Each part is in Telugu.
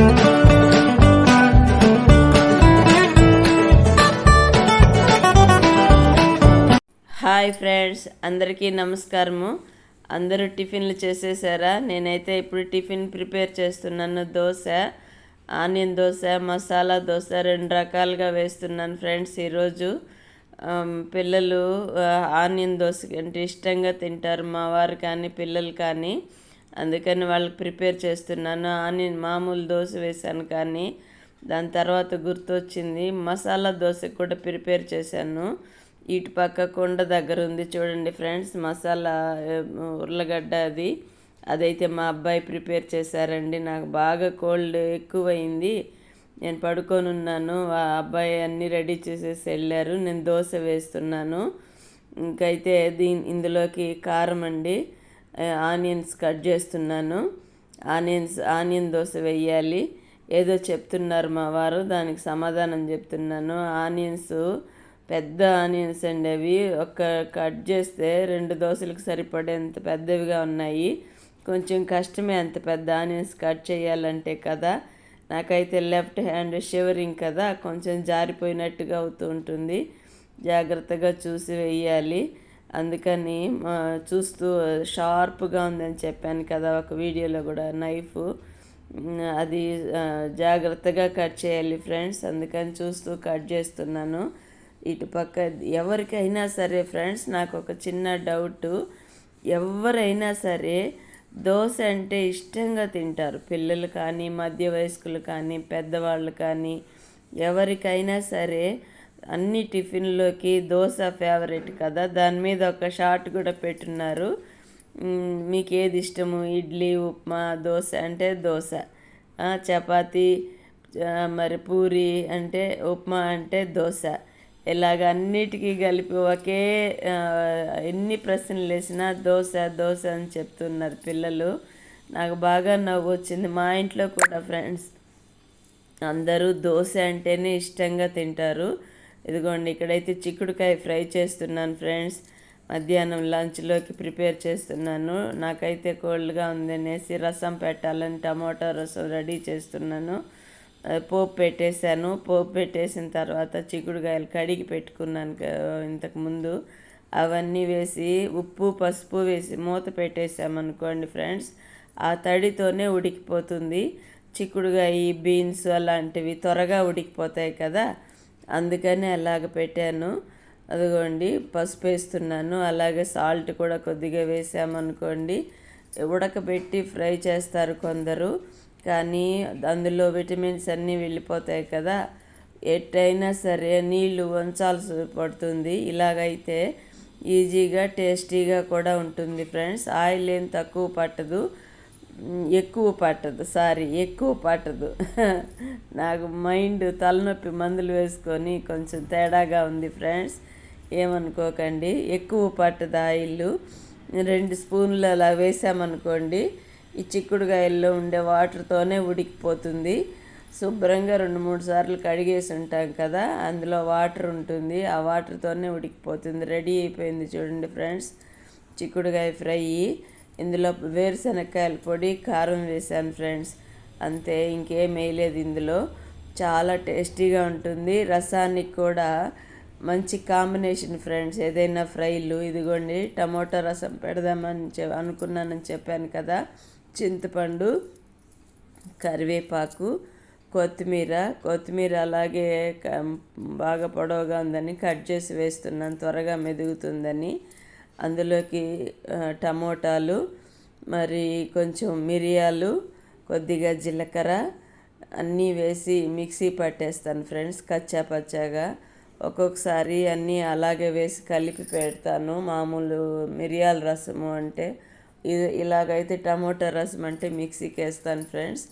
హాయ్ ఫ్రెండ్స్ అందరికీ నమస్కారము. అందరూ టిఫిన్లు చేసేసారా? నేనైతే ఇప్పుడు టిఫిన్ ప్రిపేర్ చేస్తున్నాను. దోశ ఆనియన్ దోశ మసాలా దోశ రెండు రకాలుగా వేస్తున్నాను ఫ్రెండ్స్ ఈరోజు. పిల్లలు ఆనియన్ దోశ అంటే ఇష్టంగా తింటారు. మా వారు కానీ పిల్లలు కానీ. అందుకని వాళ్ళకి ప్రిపేర్ చేస్తున్నాను. ఆనియన్ మామూలు దోశ వేశాను కానీ దాని తర్వాత గుర్తొచ్చింది మసాలా దోశ కూడా ప్రిపేర్ చేశాను. ఇటు పక్క కొండ దగ్గర ఉంది చూడండి ఫ్రెండ్స్ మసాలా ఉర్లగడ్డ అది. అదైతే మా అబ్బాయి ప్రిపేర్ చేశారండి. నాకు బాగా కోల్డ్ ఎక్కువైంది. నేను పడుకొని ఉన్నాను. ఆ అబ్బాయి అన్నీ రెడీ చేసేసి వెళ్ళారు. నేను దోశ వేస్తున్నాను. ఇంకైతే దీని ఇందులోకి కారం అండి. ఆనియన్స్ కట్ చేస్తున్నాను. ఆనియన్స్ ఆనియన్ దోశ వేయాలి. ఏదో చెప్తున్నారు మా వారు దానికి సమాధానం చెప్తున్నాను. ఆనియన్స్ పెద్ద ఆనియన్స్ అండి అవి. ఒక కట్ చేస్తే రెండు దోశలకు సరిపడేంత పెద్దవిగా ఉన్నాయి. కొంచెం కష్టమే అంత పెద్ద ఆనియన్స్ కట్ చేయాలంటే కదా. నాకైతే లెఫ్ట్ హ్యాండ్ షివరింగ్ కదా కొంచెం జారిపోయినట్టుగా అవుతూ ఉంటుంది. జాగ్రత్తగా చూసి వేయాలి. అందుకని చూస్తూ షార్ప్గా ఉందని చెప్పాను కదా ఒక వీడియోలో కూడా నైఫ్. అది జాగ్రత్తగా కట్ చేయాలి ఫ్రెండ్స్ అందుకని చూస్తూ కట్ చేస్తున్నాను. ఇటు పక్క ఎవరికైనా సరే ఫ్రెండ్స్ నాకు ఒక చిన్న డౌట్. ఎవరైనా సరే దోశ అంటే ఇష్టంగా తింటారు. పిల్లలు కానీ మధ్య వయస్కులు కానీ పెద్దవాళ్ళు కానీ ఎవరికైనా సరే అన్ని టిఫిన్లోకి దోశ ఫేవరెట్ కదా. దాని మీద ఒక షార్ట్ కూడా పెట్టున్నారు. మీకు ఏది ఇష్టము? ఇడ్లీ ఉప్మా దోశ అంటే దోశ. చపాతి మరి పూరి అంటే ఉప్మా అంటే దోశ. ఇలాగ అన్నిటికీ కలిపి ఒకే ఎన్ని ప్రశ్నలు వేసినా దోశ దోశ అని చెప్తున్నారు పిల్లలు. నాకు బాగా నవ్వు వచ్చింది. మా ఇంట్లో కూడా ఫ్రెండ్స్ అందరూ దోశ అంటేనే ఇష్టంగా తింటారు. ఇదిగోండి ఇక్కడైతే చిక్కుడుకాయ ఫ్రై చేస్తున్నాను ఫ్రెండ్స్. మధ్యాహ్నం లంచ్లోకి ప్రిపేర్ చేస్తున్నాను. నాకైతే కోల్డ్గా ఉందనేసి రసం పెట్టాలని టమాటా రసం రెడీ చేస్తున్నాను. పోపు పెట్టేశాను. పోపు పెట్టేసిన తర్వాత చిక్కుడుకాయలు కడిగి పెట్టుకున్నాను ఇంతకుముందు అవన్నీ వేసి ఉప్పు పసుపు వేసి మూత పెట్టేసామనుకోండి ఫ్రెండ్స్. ఆ తడితోనే ఉడికిపోతుంది. చిక్కుడుగాయ బీన్స్ అలాంటివి త్వరగా ఉడికిపోతాయి కదా. అందుకని అలాగ పెట్టాను. అదిగోండి పసుపు వేస్తున్నాను. అలాగే సాల్ట్ కూడా కొద్దిగా వేసామనుకోండి ఉడకబెట్టి ఫ్రై చేస్తారు కొందరు. కానీ అందులో విటమిన్స్ అన్నీ వెళ్ళిపోతాయి కదా. ఎట్టయినా సరే నీళ్ళు వంచాల్సి పడుతుంది. ఇలాగైతే ఈజీగా టేస్టీగా కూడా ఉంటుంది ఫ్రెండ్స్. ఆయిల్ ఏం తక్కువ పట్టదు. ఎక్కువ పట్టదు సారీ ఎక్కువ పట్టదు. నాకు మైండ్ తలనొప్పి మందులు వేసుకొని కొంచెం తేడాగా ఉంది ఫ్రెండ్స్. ఏమనుకోకండి ఎక్కువ పట్టదు ఆయిల్ రెండు స్పూన్లు అలా వేసామనుకోండి ఈ చిక్కుడుకాయల్లో ఉండే వాటర్తోనే ఉడికిపోతుంది. శుభ్రంగా రెండు మూడు సార్లు కడిగేసి ఉంటాం కదా అందులో వాటర్ ఉంటుంది ఆ వాటర్తోనే ఉడికిపోతుంది. రెడీ అయిపోయింది చూడండి ఫ్రెండ్స్ చిక్కుడుకాయ ఫ్రై. ఇందులో వేరుశనగకాయల పొడి కారం వేసాను ఫ్రెండ్స్. అంతే ఇంకేం వేయలేదు ఇందులో. చాలా టేస్టీగా ఉంటుంది. రసానికి కూడా మంచి కాంబినేషన్ ఫ్రెండ్స్. ఏదైనా ఫ్రైలు ఇదిగోండి టమోటా రసం పెడదామని చె అనుకున్నానని చెప్పాను కదా. చింతపండు కరివేపాకు కొత్తిమీర కొత్తిమీర అలాగే క- బాగా పొడవుగా ఉందని కట్ చేసి వేస్తున్నాను త్వరగా మెదుగుతుందని. అందులోకి టమోటాలు మరి కొంచెం మిరియాలు కొద్దిగా జీలకర్ర అన్నీ వేసి మిక్సీ పట్టేస్తాను ఫ్రెండ్స్ కచ్చా పచ్చాగా. ఒక్కొక్కసారి అన్నీ అలాగే వేసి కలిపి పెడతాను. మామూలు మిరియాల రసము అంటే ఇది ఇలాగైతే టమోటా రసం అంటే మిక్సీకి వేస్తాను ఫ్రెండ్స్.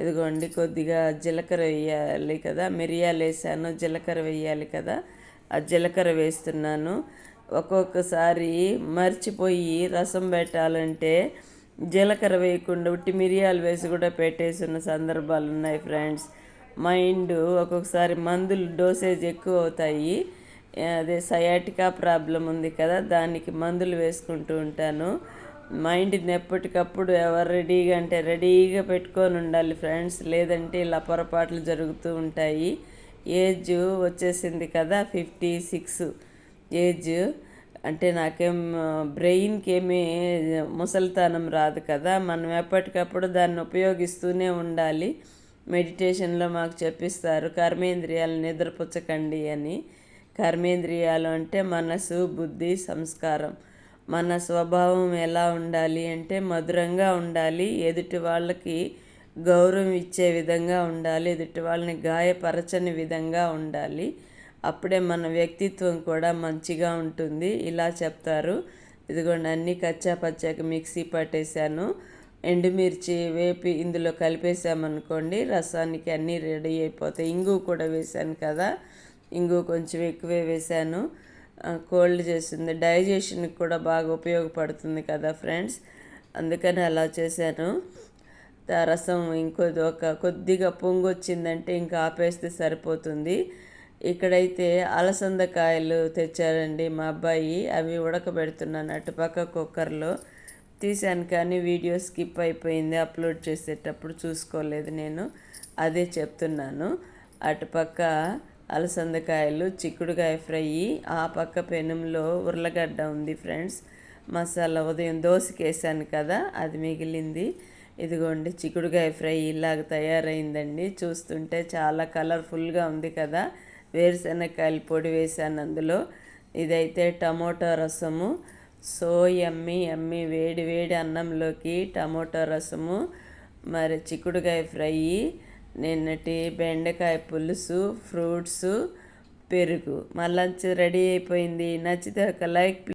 ఇదిగోండి కొద్దిగా జీలకర్ర వేయాలి కదా. మిరియాలు వేసాను జీలకర్ర వేయాలి కదా. ఆ జీలకర్ర వేస్తున్నాను. ఒక్కొక్కసారి మర్చిపోయి రసం పెట్టాలంటే జీలకర్ర వేయకుండా ఉట్టి మిరియాలు వేసి కూడా పెట్టేసిన సందర్భాలు ఉన్నాయి ఫ్రెండ్స్. మైండ్ ఒక్కొక్కసారి మందులు డోసేజ్ ఎక్కువ అవుతాయి. అదే సయాటికా ప్రాబ్లం ఉంది కదా దానికి మందులు వేసుకుంటూ ఉంటాను. మైండ్ని ఎప్పటికప్పుడు ఎవరు రెడీగా అంటే రెడీగా పెట్టుకొని ఉండాలి ఫ్రెండ్స్. లేదంటే ఇలా పొరపాట్లు జరుగుతూ ఉంటాయి. ఏజ్ వచ్చేసింది కదా ఫిఫ్టీ సిక్స్. ఏజ్ అంటే నాకేం బ్రెయిన్కి ఏమీ ముసలితనం రాదు కదా. మనం ఎప్పటికప్పుడు దాన్ని ఉపయోగిస్తూనే ఉండాలి. మెడిటేషన్లో మాకు చెప్పిస్తారు కర్మేంద్రియాలు నిద్రపుచ్చకండి అని. కర్మేంద్రియాలు అంటే మనసు బుద్ధి సంస్కారం. మన స్వభావం ఎలా ఉండాలి అంటే మధురంగా ఉండాలి. ఎదుటి వాళ్ళకి గౌరవం ఇచ్చే విధంగా ఉండాలి. ఎదుటి వాళ్ళని గాయపరచని విధంగా ఉండాలి. అప్పుడే మన వ్యక్తిత్వం కూడా మంచిగా ఉంటుంది. ఇలా చెప్తారు. ఇదిగోండి అన్నీ కచ్చా పచ్చాక మిక్సీ పట్టేశాను. ఎండుమిర్చి వేపి ఇందులో కలిపేసామనుకోండి రసానికి అన్నీ రెడీ అయిపోతాయి. ఇంగు కూడా వేశాను కదా ఇంగు కొంచెం ఎక్కువే వేశాను. కోల్డ్ చేస్తుంది డైజెషన్కి కూడా బాగా ఉపయోగపడుతుంది కదా ఫ్రెండ్స్. అందుకని అలా చేశాను. రసం ఇంకొద్ది ఒక కొద్దిగా పొంగు వచ్చిందంటే ఇంకా ఆపేస్తే సరిపోతుంది. ఇక్కడైతే అలసందకాయలు తెచ్చారండి మా అబ్బాయి. అవి ఉడకబెడుతున్నాను అటుపక్క కుక్కర్లో. తీశాను కానీ వీడియో స్కిప్ అయిపోయింది అప్లోడ్ చేసేటప్పుడు చూసుకోలేదు నేను. అదే చెప్తున్నాను. అటుపక్క అలసందకాయలు చిక్కుడుకాయ ఫ్రై ఆ పక్క పెనంలో ఉర్లగడ్డ ఉంది ఫ్రెండ్స్. మసాలా ఉదయం దోసకేసాను కదా అది మిగిలింది. ఇదిగోండి చిక్కుడుకాయ ఫ్రై ఇలాగ తయారైందండి. చూస్తుంటే చాలా కలర్ఫుల్గా ఉంది కదా. వేరుశనగకాయల పొడి వేసాను అందులో ఇదైతే టమోటా రసము సో ఎమ్మి ఎమ్మి వేడి వేడి అన్నంలోకి టమోటా రసము మరి చిక్కుడుకాయ ఫ్రై నిన్నటి బెండకాయ పులుసు ఫ్రూట్స్ పెరుగు. మళ్ళీ రెడీ అయిపోయింది. నచ్చితే ఒక లైక్